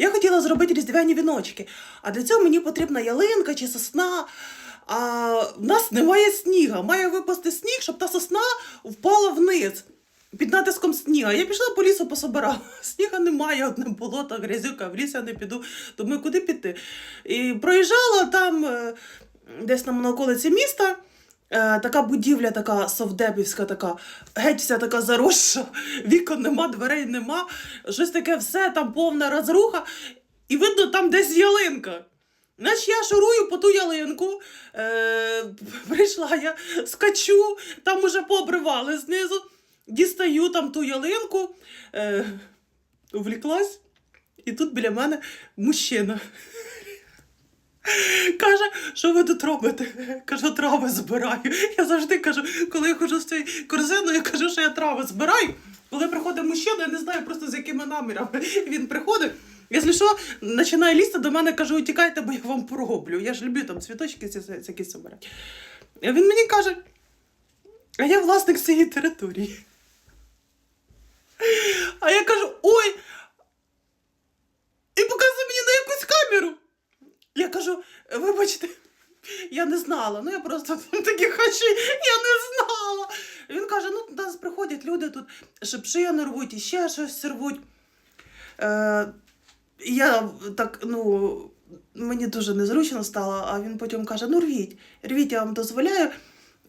Я хотіла зробити різдвяні віночки, а для цього мені потрібна ялинка чи сосна. А в нас немає сніга. Має випасти сніг, щоб та сосна впала вниз під натиском сніга. Я пішла по лісу пособирала. Сніга немає, одне болото, грязюка, в ліс я не піду. Думаю, куди піти? І проїжджала там е, десь на околиці міста. Е, така будівля, така совдепівська, така, геть вся така заросша, вікон нема, дверей нема, щось таке все, там повна розруха, і видно, там десь ялинка. Значить, я шурую по ту ялинку, е, прийшла я, скачу, там уже пообривали знизу, дістаю там ту ялинку, е, увліклась, і тут біля мене мужчина. Каже, що ви тут робите? Кажу, трави збираю. Я завжди кажу, коли я ходжу з цією корзиною, я кажу, що я трави збираю. Коли приходить мужчина, я не знаю просто з якими намірами він приходить. Якщо що, починає лізти до мене, кажу, утікайте, бо я вам пороблю. Я ж люблю там цвіточки всякі собирати. Він мені каже, а я власник цієї території. А я кажу, ой! І показує мені на якусь камеру. Я кажу, вибачте, я не знала. Ну я просто такі хачі, я не знала. Він каже: ну до нас приходять люди тут шипшину рвуть і ще щось рвуть. Е, я так, ну, мені дуже незручно стало, а він потім каже: ну рвіть, рвіть, я вам дозволяю.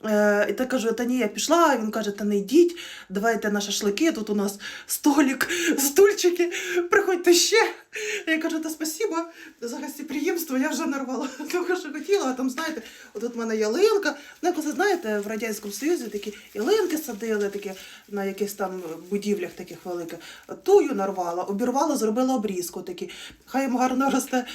Е, і так кажу, та ні, я пішла, він каже, та не йдіть, давайте на шашлики, тут у нас столик, стульчики, приходьте ще. Я кажу, та спасіба за гостеприємство, я вже нарвала того, що хотіла, а там, знаєте, отут в мене ялинка. Ну, як ви знаєте, в Радянському Союзі такі ялинки садили такі на якихось там будівлях таких великих. Тую нарвала, обірвала, зробила обрізку такі. Хай їм гарно росте